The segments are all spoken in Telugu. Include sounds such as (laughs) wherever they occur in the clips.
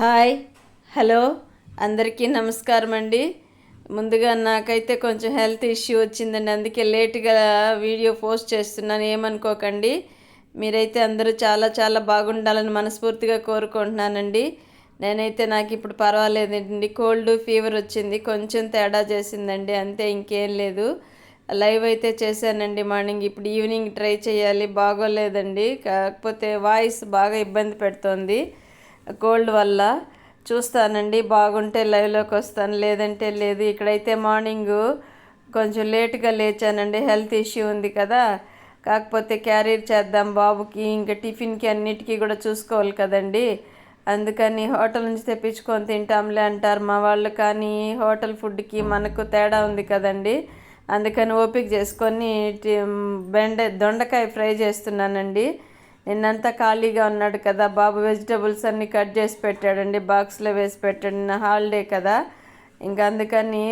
హాయ్ హలో అందరికీ నమస్కారం అండి. ముందుగా నాకైతే కొంచెం హెల్త్ ఇష్యూ వచ్చిందండి. అందుకే లేట్గా వీడియో పోస్ట్ చేస్తున్నాను. ఏమనుకోకండి. మీరైతే అందరూ చాలా చాలా బాగుండాలని మనస్ఫూర్తిగా కోరుకుంటున్నానండి. నేనైతే నాకు ఇప్పుడు పర్వాలేదండి. కోల్డ్ ఫీవర్ వచ్చింది. కొంచెం తేడా చేసిందండి. అంతే ఇంకేం లేదు. లైవ్ అయితే చేశానండి మార్నింగ్. ఇప్పుడు ఈవినింగ్ ట్రై చేయాలి. బాగోలేదండి. కాకపోతే వాయిస్ బాగా ఇబ్బంది పెడుతోంది. కోల్డ్ వల్ల చూస్తానండి. బాగుంటే లైవ్లోకి వస్తాను లేదంటే లేదు. ఇక్కడైతే మార్నింగు కొంచెం లేట్గా లేచానండి. హెల్త్ ఇష్యూ ఉంది కదా. కాకపోతే క్యారీర్ చేద్దాం బాబుకి ఇంకా టిఫిన్కి అన్నిటికీ కూడా చూసుకోవాలి కదండి. అందుకని హోటల్ నుంచి తెప్పించుకొని తింటాంలే అంటారు మా వాళ్ళు. కానీ హోటల్ ఫుడ్కి మనకు తేడా ఉంది కదండి. అందుకని ఓపిక చేసుకొని బెండ దొండకాయ ఫ్రై చేస్తున్నానండి. నిన్నంతా ఖాళీగా ఉన్నాడు కదా. బాబు వెజిటబుల్స్ అన్నీ కట్ చేసి పెట్టాడండి. బాక్స్లో వేసి పెట్టాడు. నిన్న హాలిడే కదా. ఇంకా అందుకని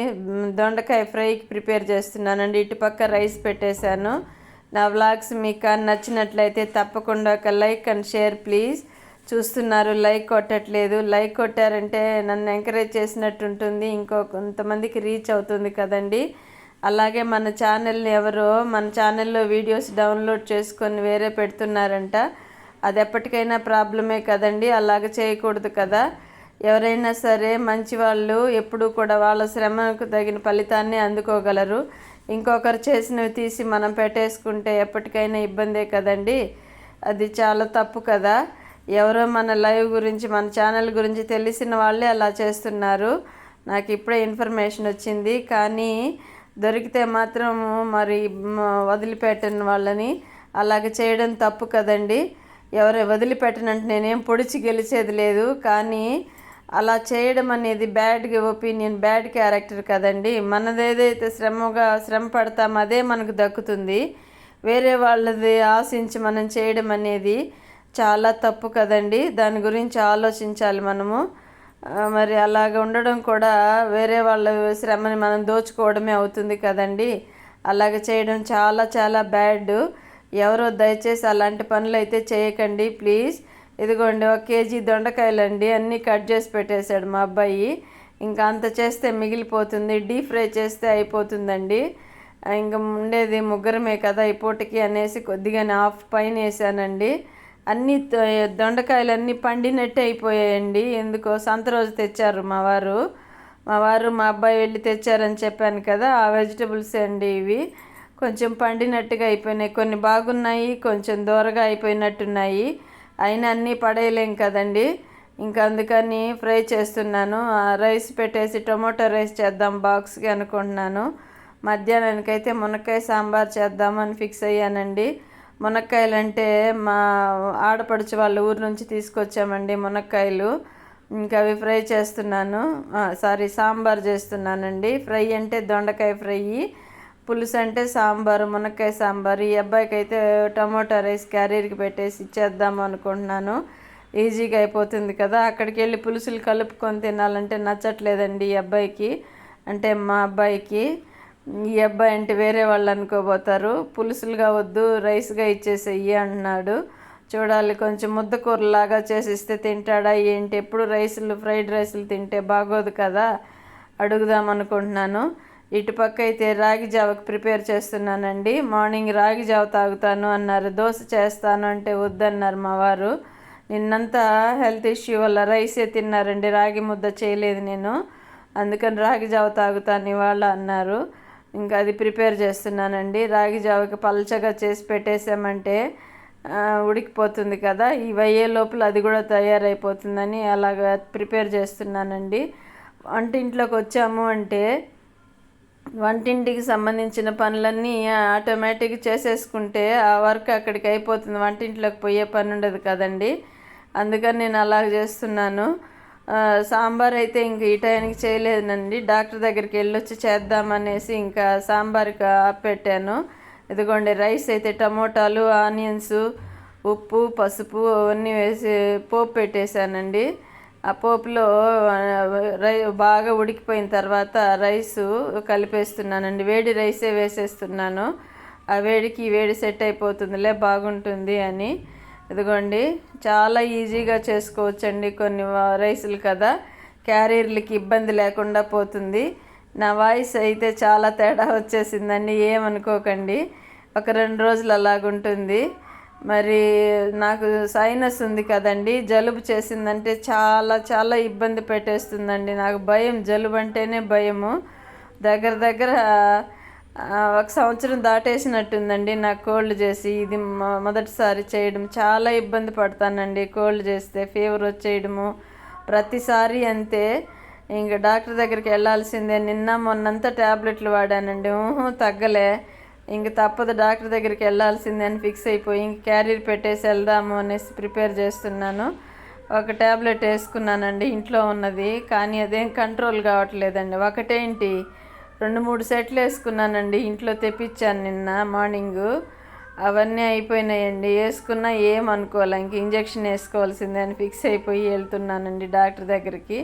దొండకాయ ఫ్రైకి ప్రిపేర్ చేస్తున్నానండి. ఇటుపక్క రైస్ పెట్టేశాను. నా వ్లాగ్స్ మీకు నచ్చినట్లయితే తప్పకుండా ఒక లైక్ అండ్ షేర్ ప్లీజ్. చూస్తున్నారు లైక్ కొట్టట్లేదు. లైక్ కొట్టారంటే నన్ను ఎంకరేజ్ చేసినట్టు ఉంటుంది ఇంకో కొంతమందికి రీచ్ అవుతుంది కదండీ. అలాగే మన ఛానల్ని ఎవరో మన ఛానల్లో వీడియోస్ డౌన్లోడ్ చేసుకొని వేరే పెడుతున్నారంట. అది ఎప్పటికైనా ప్రాబ్లమే కదండి అలాగ చేయకూడదు కదా. ఎవరైనా సరే మంచి వాళ్ళు ఎప్పుడూ కూడా వాళ్ళ శ్రమకు తగిన ఫలితాన్ని అందుకోగలరు. ఇంకొకరు చేసినవి తీసి మనం పెట్టేసుకుంటే ఎప్పటికైనా ఇబ్బందే కదండి. అది చాలా తప్పు కదా. ఎవరో మన లైవ్ గురించి మన ఛానల్ గురించి తెలిసిన వాళ్ళే అలా చేస్తున్నారు. నాకు ఇప్పుడే ఇన్ఫర్మేషన్ వచ్చింది. కానీ దొరికితే మాత్రం మరి వదిలిపెట్టని వాళ్ళని అలాగ చేయడం తప్పు కదండి. ఎవరు వదిలిపెట్టనంటే నేనేం పొడిచి గెలిచేది లేదు. కానీ అలా చేయడం అనేది బ్యాడ్ ఒపీనియన్ బ్యాడ్ క్యారెక్టర్ కదండి. మనదేదైతే శ్రమగా శ్రమ పడతాం అదే మనకు దక్కుతుంది. వేరే వాళ్ళది ఆశించి మనం చేయడం అనేది చాలా తప్పు కదండి. దాని గురించి ఆలోచించాలి మనము. మరి అలాగ ఉండడం కూడా వేరే వాళ్ళ శ్రమని మనం దోచుకోవడమే అవుతుంది కదండి. అలాగ చేయడం చాలా చాలా బ్యాడ్. ఎవరో దయచేసి అలాంటి పనులు అయితే చేయకండి ప్లీజ్. ఇదిగోండి ఒక కేజీ దొండకాయలండి అన్నీ కట్ చేసి పెట్టేశాడు మా అబ్బాయి. ఇంకా అంత చేస్తే మిగిలిపోతుంది డీప్ ఫ్రై చేస్తే అయిపోతుందండి. ఇంకా ఉండేది ముగ్గురమే కదా ఈ పూటకి అనేసి కొద్దిగానే హాఫ్ పైన వేసానండి. అన్ని దొండకాయలు అన్నీ పండినట్టే అయిపోయాయండి. ఎందుకో సంత రోజు తెచ్చారు మా వారు. మా వారు మా అబ్బాయి వెళ్ళి తెచ్చారని చెప్పాను కదా ఆ వెజిటబుల్స్ అండి ఇవి. కొంచెం పండినట్టుగా అయిపోయినాయి. కొన్ని బాగున్నాయి కొంచెం దూరగా అయిపోయినట్టున్నాయి. అయినా అన్నీ పడేయలేం కదండి. ఇంకా అందుకని ఫ్రై చేస్తున్నాను. రైస్ పెట్టేసి టొమాటో రైస్ చేద్దాం బాక్స్కి అనుకుంటున్నాను. మధ్యాహ్నానికైతే మునక్కాయ సాంబార్ చేద్దామని ఫిక్స్ అయ్యానండి. మునక్కాయలు అంటే మా ఆడపడుచు వాళ్ళ ఊరు నుంచి తీసుకొచ్చామండి మునక్కాయలు. ఇంకా అవి ఫ్రై చేస్తున్నాను. సారీ సాంబార్ చేస్తున్నానండి. ఫ్రై అంటే దొండకాయ ఫ్రై పులుసు అంటే సాంబారు మునక్కాయ సాంబారు. ఈ అబ్బాయికి అయితే టమోటా రైస్ క్యారీర్కి పెట్టేసి ఇచ్చేద్దాం అనుకుంటున్నాను. ఈజీగా అయిపోతుంది కదా. అక్కడికి వెళ్ళి పులుసులు కలుపుకొని తినాలంటే నచ్చట్లేదండి ఈ అబ్బాయికి. అంటే మా అబ్బాయికి. ఈ అబ్బాయి అంటే వేరే వాళ్ళు అనుకోబోతారు. పులుసులుగా వద్దు రైస్గా ఇచ్చేసేయి అంటున్నాడు. చూడాలి కొంచెం ముద్దకూరలాగా చేసిస్తే తింటాడా ఏంటి? ఎప్పుడు రైసులు ఫ్రైడ్ రైసులు తింటే బాగోదు కదా? అడుగుదాం అనుకుంటున్నాను. ఇటుపక్క అయితే రాగి జావకు ప్రిపేర్ చేస్తున్నానండి. మార్నింగ్ రాగి జావ తాగుతాను అన్నారు. దోశ చేస్తాను అంటే వద్దన్నారు మా వారు. నిన్నంతా హెల్త్ ఇష్యూ వల్ల రైసే తిన్నారండి. రాగి ముద్ద చేయలేదు నేను. అందుకని రాగి జావ తాగుతాను ఇవాళ అన్నారు. ఇంకా అది ప్రిపేర్ చేస్తున్నానండి. రాగి జావకి పలచగా చేసి పెట్టేసామంటే ఉడికిపోతుంది కదా. ఇవి అయ్యే లోపల అది కూడా తయారైపోతుందని అలాగ ప్రిపేర్ చేస్తున్నానండి. వంటింట్లోకి వచ్చాము అంటే వంటింటికి సంబంధించిన పనులన్నీ ఆటోమేటిక్గా చేసేసుకుంటే ఆ వర్క్ అక్కడికి అయిపోతుంది. వంటింట్లోకి పోయే పని ఉండదు కదండి. అందుకని నేను అలాగ చేస్తున్నాను. సాంబార్ అయితే ఇంక ఈ టైంకి చేయలేదండి డాక్టర్ దగ్గరికి వెళ్ళొచ్చి చేద్దామనేసి ఇంకా సాంబార్కి పెట్టాను ఇదిగోండి రైస్ అయితే టమోటాలు ఆనియన్స్ ఉప్పు పసుపు అవన్నీ వేసి పోపు పెట్టేశానండి. ఆ పోపులో రై బాగా ఉడికిపోయిన తర్వాత రైసు కలిపేస్తున్నానండి. వేడి రైసే వేసేస్తున్నాను. ఆ వేడికి వేడి సెట్ అయిపోతుందిలే బాగుంటుంది అని. ఇదిగోండి చాలా ఈజీగా చేసుకోవచ్చండి కొన్ని వ- రైసులు కదా. క్యారియర్లకి ఇబ్బంది లేకుండా పోతుంది. నా వాయిస్ అయితే చాలా తేడా వచ్చేసిందండి ఏమనుకోకండి. ఒక రెండు రోజులు అలాగుంటుంది. మరి నాకు సైనస్ ఉంది కదండి జలుబు చేసిందంటే చాలా చాలా ఇబ్బంది పెట్టేస్తుందండి. నాకు భయం జలుబు అంటేనే భయము. దగ్గర దగ్గర ఒక సంవత్సరం దాటేసినట్టుందండి. నాకు కోల్డ్ చేసి ఇది మొ- మొదటిసారి చేయడం. చాలా ఇబ్బంది పడతానండి కోల్డ్ చేస్తే ఫీవర్ వచ్చేయడము. ప్రతిసారి అంతే. ఇంక డాక్టర్ దగ్గరికి వెళ్ళాల్సిందే. నిన్న మొన్నంతా ట్యాబ్లెట్లు వాడానండి. ఊహు తగ్గలే. ఇంక తప్పదు డాక్టర్ దగ్గరికి వెళ్ళాల్సిందే అని ఫిక్స్ అయిపోయి ఇంక క్యారియర్ పెట్టేసి వెళ్దాము అనేసి ప్రిపేర్ చేస్తున్నాను. ఒక ట్యాబ్లెట్ వేసుకున్నానండి ఇంట్లో ఉన్నది. కానీ అదేం కంట్రోల్ కావట్లేదండి. ఒకటేంటి? రెండు మూడు సెట్లు వేసుకున్నానండి. ఇంట్లో తెప్పించాను నిన్న మార్నింగు. అవన్నీ అయిపోయినాయండి. వేసుకున్నా ఏం అనుకోవాలి? ఇంక ఇంజెక్షన్ వేసుకోవాల్సిందే అని ఫిక్స్ అయిపోయి వెళ్తున్నానండి డాక్టర్ దగ్గరికి.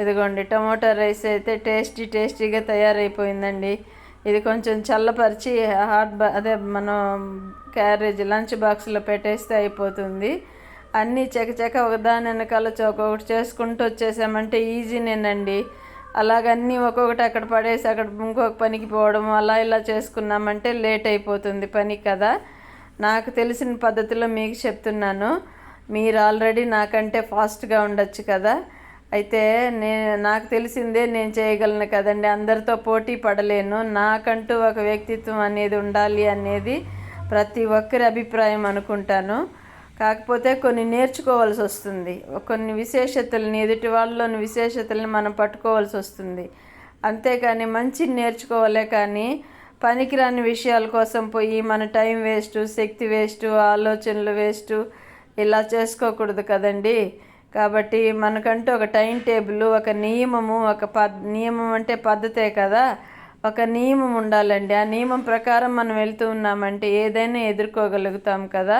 ఇదిగోండి టమోటా రైస్ అయితే టేస్టీ టేస్టీగా తయారైపోయిందండి. ఇది కొంచెం చల్లపరిచి హాట్ బా అదే మనం క్యారేజ్ లంచ్ బాక్స్లో పెట్టేస్తే అయిపోతుంది. అన్నీ చకచక ఒకదాని వెనకాల ఒక్కొక్కటి చేసుకుంటూ వచ్చేసామంటే ఈజీనేనండి. అలాగన్నీ ఒక్కొక్కటి అక్కడ పడేసి అక్కడ ఇంకొక పనికి పోవడం అలా ఇలా చేసుకున్నామంటే లేట్ అయిపోతుంది పని కదా. నాకు తెలిసిన పద్ధతిలో మీకు చెప్తున్నాను. మీరు ఆల్రెడీ నాకంటే ఫాస్ట్గా ఉండొచ్చు కదా. అయితే నే నాకు తెలిసిందే నేను చేయగలను కదండి. అందరితో పోటీ పడలేను. నాకంటూ ఒక వ్యక్తిత్వం అనేది ఉండాలి అనేది ప్రతి ఒక్కరి అభిప్రాయం అనుకుంటాను. కాకపోతే కొన్ని నేర్చుకోవాల్సి వస్తుంది. కొన్ని విశేషతల్ని ఎదుటి వాళ్ళలోని విశేషతల్ని మనం పట్టుకోవాల్సి వస్తుంది. అంతేకాని మంచి నేర్చుకోవాలే కానీ పనికిరాని విషయాల కోసం పోయి మన టైం వేస్ట్ శక్తి వేస్ట్ ఆలోచనలు వేస్ట్ ఇలా చేసుకోకూడదు కదండి. కాబట్టి మనకంటూ ఒక టైం టేబుల్ ఒక నియమము ఒక పద్ నియమం అంటే పద్ధతే కదా. ఒక నియమం ఉండాలండి. ఆ నియమం ప్రకారం మనం వెళ్తూ ఉన్నామంటే ఏదైనా ఎదుర్కోగలుగుతాం కదా.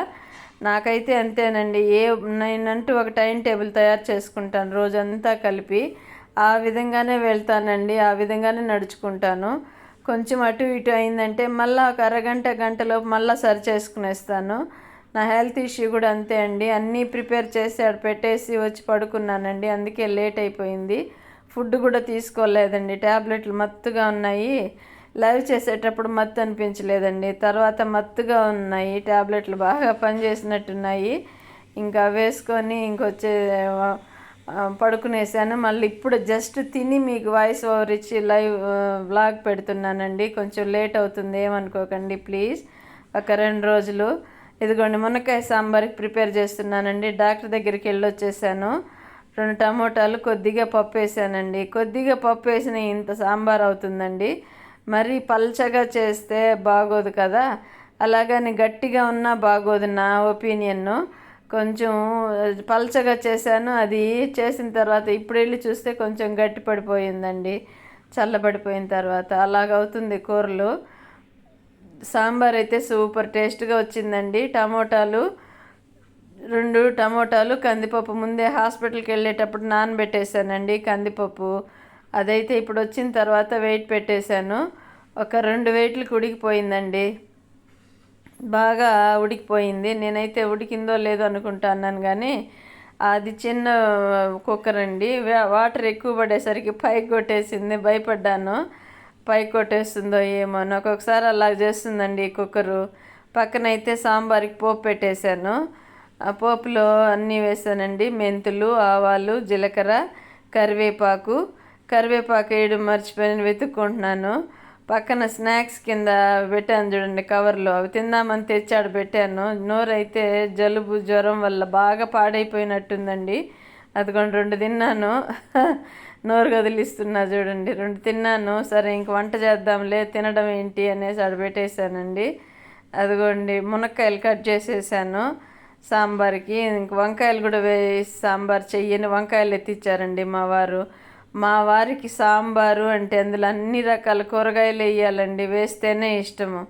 నాకైతే అంతేనండి. ఏ నేనంటూ ఒక టైం టేబుల్ తయారు చేసుకుంటాను. రోజంతా కలిపి ఆ విధంగానే వెళ్తానండి. ఆ విధంగానే నడుచుకుంటాను. కొంచెం అటు ఇటు అయిందంటే మళ్ళీ ఒక అరగంట గంటలోపు మళ్ళీ సరి చేసుకునేస్తాను. నా హెల్త్ ఇష్యూ కూడా అంతే అండి. అన్నీ ప్రిపేర్ చేసి ఆడ పెట్టేసి వచ్చి పడుకున్నానండి. అందుకే లేట్ అయిపోయింది. ఫుడ్ కూడా తీసుకోలేదండి. ట్యాబ్లెట్లు మత్తుగా ఉన్నాయి. లైవ్ చేసేటప్పుడు మత్తు అనిపించలేదండి. తర్వాత మత్తుగా ఉన్నాయి ట్యాబ్లెట్లు బాగా పనిచేసినట్టున్నాయి. ఇంకా వేసుకొని ఇంకొచ్చే పడుకునేసాను. మళ్ళీ ఇప్పుడు జస్ట్ తిని మీకు వాయిస్ ఓవర్ ఇచ్చి లైవ్ వ్లాగ్ పెడుతున్నానండి. కొంచెం లేట్ అవుతుంది ఏమనుకోకండి ప్లీజ్ ఒక రెండు రోజులు. ఇదిగోండి మునక్కాయ సాంబార్కి ప్రిపేర్ చేస్తున్నానండి. డాక్టర్ దగ్గరికి వెళ్ళి వచ్చేసాను రెండు టమోటాలు కొద్దిగా పప్పు వేసానండి. కొద్దిగా పప్పు వేసిన ఇంత సాంబార్ అవుతుందండి. మరీ పల్చగా చేస్తే బాగోదు కదా? అలాగని గట్టిగా ఉన్నా బాగోదు నా ఒపీనియన్. కొంచెం పల్చగా చేశాను అది చేసిన తర్వాత ఇప్పుడు వెళ్ళి చూస్తే కొంచెం గట్టి పడిపోయిందండి చల్లబడిపోయిన తర్వాత. అలాగవుతుంది కూరలు. సాంబార్ అయితే సూపర్ టేస్ట్గా వచ్చిందండి. టమోటాలు రెండు టమోటాలు కందిపప్పు. ముందే హాస్పిటల్కి వెళ్ళేటప్పుడు నానబెట్టేశానండి కందిపప్పు. అదైతే ఇప్పుడు వచ్చిన తర్వాత వెయిట్ పెట్టేశాను. ఒక రెండు వెయిట్లకు ఉడికిపోయిందండి. బాగా ఉడికిపోయింది. నేనైతే ఉడికిందో లేదో అనుకుంటున్నాను కానీ అది చిన్న కుక్కర్ అండి. వా- వాటర్ ఎక్కువ పడేసరికి పైకి కొట్టేసింది. భయపడ్డాను. పైకి కొట్టేస్తుందో ఏమో అని. ఒక్కొక్కసారి అలా చేస్తుందండి ఈ కుక్కరు. పక్కన అయితే సాంబార్కి పోపు పెట్టేశాను. ఆ పోపులో అన్నీ వేసానండి. మెంతులు ఆవాలు జీలకర్ర కరివేపాకు. కరివేపాకు వేయడం మర్చిపోయిన వెతుక్కుంటున్నాను. పక్కన స్నాక్స్ కింద పెట్టాను చూడండి కవర్లో. అవి తిందామని తెచ్చాడు పెట్టాను. నోరైతే జలుబు జ్వరం వల్ల బాగా పాడైపోయినట్టుందండి. అదిగోండి రెండు తిన్నాను. (laughs) నోరు కదిలిస్తున్నా చూడండి. రెండు తిన్నాను. సరే ఇంక వంట చేద్దాంలే తినడం ఏంటి అనేసి ఆడ పెట్టేశానండి. అదిగోండి మునక్కాయలు కట్ చేసేసాను సాంబార్కి. ఇంక వంకాయలు కూడా వేసి సాంబార్ చెయ్యని వంకాయలు ఎత్తిచ్చారండి మా వారు. మా వారికి సాంబారు అంటే అందులో అన్ని రకాల కూరగాయలు వేయాలండి వేస్తేనే ఇష్టము.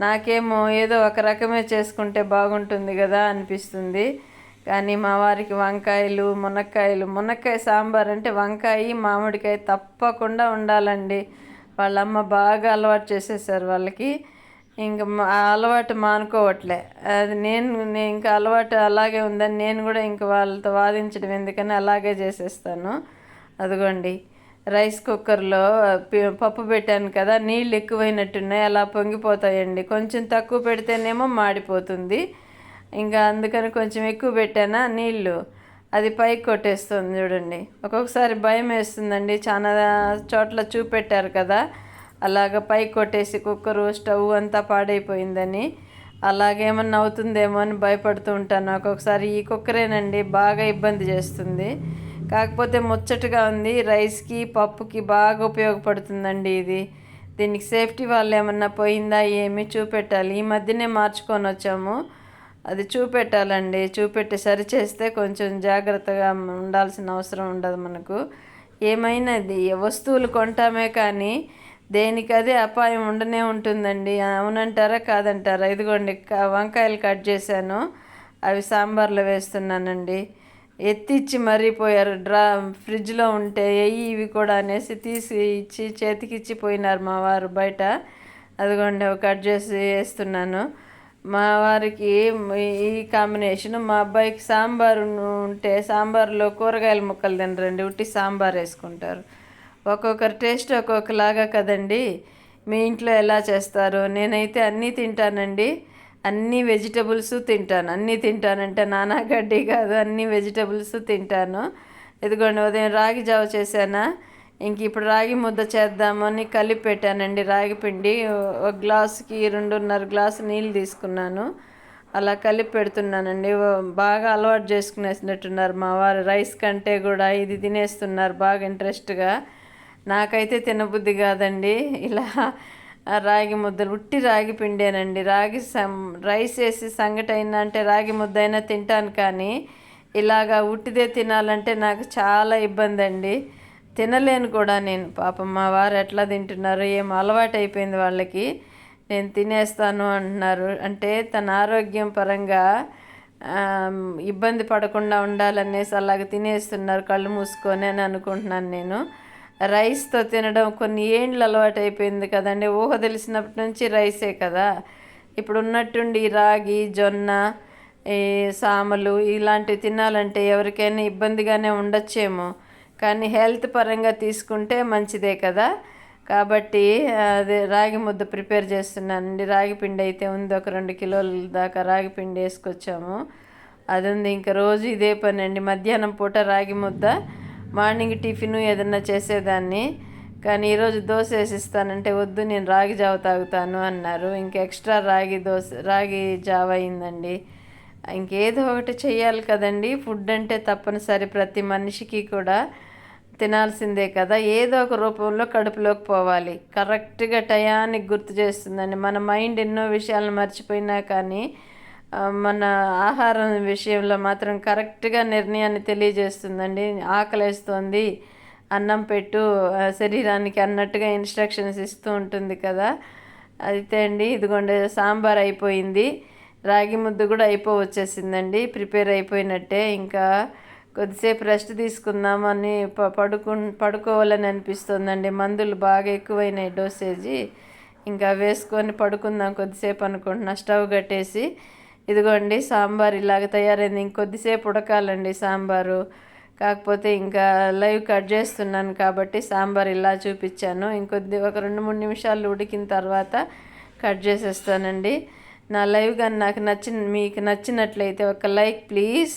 నాకేమో ఏదో ఒక రకమే చేసుకుంటే బాగుంటుంది కదా అనిపిస్తుంది. కానీ మా వారికి వంకాయలు మునక్కాయలు మునక్కాయ సాంబార్ అంటే వంకాయ మామిడికాయ తప్పకుండా ఉండాలండి. వాళ్ళమ్మ బాగా అలవాటు చేసేసారు వాళ్ళకి. ఇంక మా- అలవాటు మానుకోవట్లే. అది నేను నేను ఇంకా అలవాటు అలాగే ఉందని నేను కూడా ఇంక వాళ్ళతో వాదించడం ఎందుకని అలాగే చేసేస్తాను. అదిగోండి రైస్ కుక్కర్లో పప్పు పెట్టాను కదా నీళ్ళు ఎక్కువైనట్టున్నాయి అలా పొంగిపోతాయండి. కొంచెం తక్కువ పెడితేనేమో మాడిపోతుంది. ఇంకా అందుకని కొంచెం ఎక్కువ పెట్టానా నీళ్ళు. అది పైకి కొట్టేస్తుంది చూడండి. ఒక్కొక్కసారి భయం వేస్తుందండి. చాలా చోట్ల చూపెట్టారు కదా అలాగ పైకి కొట్టేసి కుక్కరు స్టవ్ అంతా పాడైపోయిందని. అలాగేమన్నా అవుతుందేమో అని భయపడుతూ ఉంటాను. ఒక్కొక్కసారి ఈ కుక్కరేనండి బాగా ఇబ్బంది చేస్తుంది. కాకపోతే ముచ్చటగా ఉంది. రైస్కి పప్పుకి బాగా ఉపయోగపడుతుందండి ఇది. దీనికి సేఫ్టీ వాళ్ళు ఏమన్నా పోయిందా ఏమి చూపెట్టాలి? ఈ మధ్యనే మార్చుకొని వచ్చాము. అది చూపెట్టాలండి. చూపెట్టి సరి చేస్తే కొంచెం జాగ్రత్తగా ఉండాల్సిన అవసరం ఉండదు మనకు. ఏమైనది వస్తువులు కొంటామే కానీ దేనికదే అపాయం ఉండనే ఉంటుందండి. అవునంటారా? కాదంటారా? ఇదిగోండి వంకాయలు కట్ చేశాను. అవి సాంబార్లో వేస్తున్నానండి. ఎత్తిచ్చి మరిపోయారు డ్రా ఫ్రిడ్జ్లో ఉంటే ఎయ్యి ఇవి కూడా అనేసి తీసి ఇచ్చి చేతికిచ్చి పోయినారు మా వారు బయట. అదిగోండి కట్ చేసి వేస్తున్నాను మా వారికి ఈ కాంబినేషన్ మా అబ్బాయికి సాంబారు ఉంటే సాంబార్లో కూరగాయల ముక్కలు తినరండి ఉట్టి సాంబార్ వేసుకుంటారు. ఒక్కొక్కరి టేస్ట్ ఒక్కొక్కలాగా కదండి. మీ ఇంట్లో ఎలా చేస్తారు నేనైతే అన్నీ తింటానండి. అన్ని వెజిటబుల్స్ తింటాను. అన్నీ తింటానంటే నానా గడ్డి కాదు. అన్ని వెజిటబుల్స్ తింటాను. ఇదిగోండి ఉదయం రాగి జావ చేశానా? ఇంక ఇప్పుడు రాగి ముద్ద చేద్దామని కలిపి పెట్టానండి రాగి పిండి. ఒక గ్లాసుకి రెండున్నర గ్లాసు నీళ్ళు తీసుకున్నాను. అలా కలిపి పెడుతున్నానండి. బాగా అలవాటు చేసుకునేసినట్టున్నారు మా వారు. రైస్ కంటే కూడా ఇది తినేస్తున్నారు బాగా ఇంట్రెస్ట్గా. నాకైతే తినబుద్ధి కాదండి. ఇలా రాగి ముద్దలు ఉట్టి రాగి పిండేనండి. రాగి సం రైస్ వేసి సంగటి అయినా అంటే రాగి ముద్ద అయినా తింటాను కానీ ఇలాగా ఉట్టిదే తినాలంటే నాకు చాలా ఇబ్బంది అండి తినలేను కూడా నేను. పాపం మా వారు ఎట్లా తింటున్నారు ఏం అలవాటు అయిపోయింది వాళ్ళకి. నేను తినేస్తాను అంటున్నారు. అంటే తన ఆరోగ్యం పరంగా ఇబ్బంది పడకుండా ఉండాలనేసి అలాగ తినేస్తున్నారు కళ్ళు మూసుకొని అని అనుకుంటున్నాను నేను. రైస్తో తినడం కొన్ని ఏండ్లు అలవాటు అయిపోయింది కదండి. ఊహ తెలిసినప్పటి నుంచి రైసే కదా. ఇప్పుడు ఉన్నట్టుండి రాగి జొన్న ఈ సామలు ఇలాంటివి తినాలంటే ఎవరికైనా ఇబ్బందిగానే ఉండొచ్చేమో. కానీ హెల్త్ పరంగా తీసుకుంటే మంచిదే కదా. కాబట్టి అదే రాగి ముద్ద ప్రిపేర్ చేస్తున్నానండి. రాగి పిండి అయితే ఉంది. ఒక రెండు కిలోల దాకా రాగి పిండి వేసుకొచ్చాము. అది ఉంది ఇంకా రోజు ఇదే పని అండి మధ్యాహ్నం పూట రాగి ముద్ద. మార్నింగ్ టిఫిన్ ఏదన్నా చేసేదాన్ని. కానీ ఈరోజు దోశ వేసిస్తానంటే వద్దు నేను రాగి జావ తాగుతాను అన్నారు. ఇంకా ఎక్స్ట్రా రాగి దోశ రాగి జావ అయిందండి. ఇంకేదో ఒకటి చేయాలి కదండి. ఫుడ్ అంటే తప్పనిసరి ప్రతి మనిషికి కూడా తినాల్సిందే కదా. ఏదో ఒక రూపంలో కడుపులోకి పోవాలి. కరెక్ట్గా టయానికి గుర్తు చేస్తుందండి. మన మైండ్ ఎన్నో విషయాలను మర్చిపోయినా కానీ మన ఆహారం విషయంలో మాత్రం కరెక్ట్గా నిర్ణయాన్ని తెలియజేస్తుందండి. ఆకలేస్తోంది అన్నం పెట్టు శరీరానికి అన్నట్టుగా ఇన్స్ట్రక్షన్స్ ఇస్తూ ఉంటుంది కదా. అయితే అండి ఇదిగోండి సాంబార్ అయిపోయింది. రాగి ముద్ద కూడా అయిపో వచ్చేసిందండి ప్రిపేర్ అయిపోయినట్టే. ఇంకా కొద్దిసేపు రెస్ట్ తీసుకుందామని ప పడుకు పడుకోవాలని అనిపిస్తుందండి. మందులు బాగా ఎక్కువైనాయి డోసేజీ. ఇంకా వేసుకొని పడుకుందాం కొద్దిసేపు అనుకుంటున్నా. స్టవ్ కట్టేసి ఇదిగోండి సాంబార్ ఇలాగ తయారైంది. ఇంకొద్దిసేపు ఉడకాలండి సాంబారు. కాకపోతే ఇంకా లైవ్ కట్ చేస్తున్నాను కాబట్టి సాంబార్ ఇలా చూపించాను. ఇంకొద్ది ఒక రెండు మూడు నిమిషాలు ఉడికిన తర్వాత కట్ చేసేస్తానండి. నా లైవ్ కానీ నాకు నచ్చిన మీకు నచ్చినట్లయితే ఒక లైక్ ప్లీజ్.